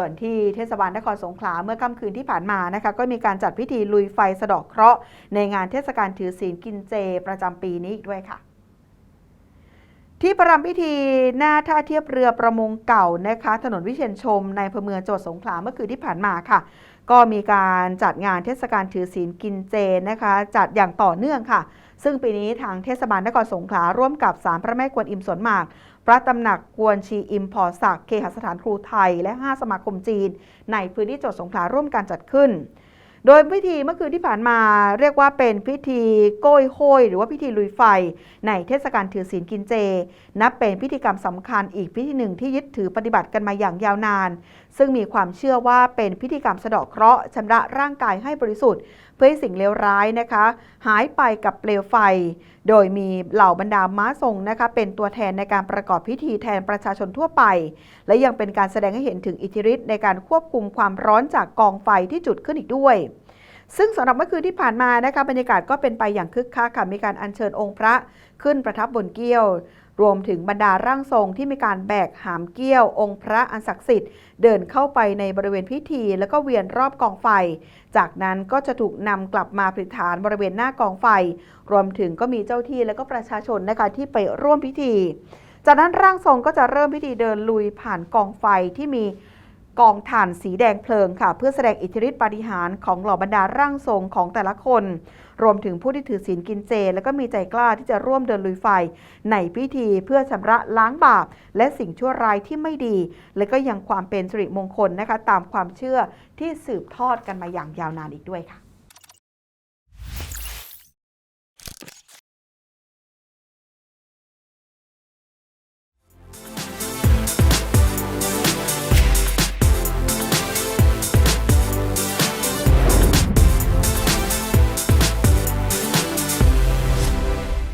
ส่วนที่เทศบาลนครสงขลาเมื่อค่ำคืนที่ผ่านมานะคะก็มีการจัดพิธีลุยไฟสะดอกเคราะห์ในงานเทศกาลถือศีลกินเจประจำปีนี้อีกด้วยค่ะ ที่ประรำพิธีหน้าท่าเทียบเรือประมงเก่านะคะ ถนนวิเชียนชมในอำเภอเมืองจังหวัดสงขลาเมื่อคืนที่ผ่านมาค่ะ ก็มีการจัดงานเทศกาลถือศีลกินเจนะคะ จัดอย่างต่อเนื่องค่ะ ซึ่งปีนี้ทางเทศบาลนครสงขลาร่วมกับสารพระแม่กวนอิมสวนหมาก พระตำหนักกวนชีอิมพอศักเคหสถานครูไทย และ 5 สมาคมจีน ในพื้นที่จังหวัดสงขลาร่วมการจัดขึ้น โดยพิธีเมื่อคืนที่ผ่านมาเรียกว่าเป็นพิธีโก้ยโห้ยหรือว่าพิธีลุยไฟ ในเทศกาลถือศีลกินเจ นับเป็นพิธีกรรมสำคัญอีกพิธีหนึ่งที่ยึดถือปฏิบัติกันมาอย่างยาวนาน ซึ่งมีความเชื่อว่าเป็นพิธีกรรมสะเดาะเคราะห์ชำระร่างกายให้บริสุทธิ์ เพื่อให้สิ่งเลวร้ายนะคะ หายไปกับเปลวไฟ โดยมีเหล่าบรรดาม้าทรงนะคะ เป็นตัวแทนในการประกอบพิธีแทนประชาชนทั่วไป และยังเป็นการแสดงให้เห็นถึงอิทธิฤทธิ์ในการควบคุมความร้อนจากกองไฟที่จุดขึ้นอีกด้วยซึ่งสำหรับเมื่อคืนที่ผ่านมานะคะบรรยากาศก็เป็นไปอย่างคึกคักค่ะมีการอัญเชิญองค์พระขึ้นประทับบนเกี้ยว รวมถึงบรรดาร่างทรงที่มีการแบกหามเกี้ยว องค์พระอันศักดิ์สิทธิ์เดินเข้าไปในบริเวณพิธี แล้วก็เวียนรอบกองไฟ จากนั้นก็จะถูกนำกลับมาประดิษฐานบริเวณหน้ากองไฟ รวมถึงก็มีเจ้าที่และก็ประชาชนนะคะที่ไปร่วมพิธี จากนั้นร่างทรงก็จะเริ่มพิธีเดินลุยผ่านกองไฟที่มี กองถ่านสีแดงเพลิงค่ะ เพื่อแสดงอิทธิฤทธิปาฏิหาริย์ของเหล่าบรรดาร่างทรงของแต่ละคน รวมถึงผู้ที่ถือศีลกินเจ และก็มีใจกล้าที่จะร่วมเดินลุยไฟ ในพิธีเพื่อชำระล้างบาป และสิ่งชั่วร้ายที่ไม่ดี และก็ยังความเป็นสิริมงคลนะคะ ตามความเชื่อที่สืบทอดกันมาอย่างยาวนานอีกด้วยค่ะ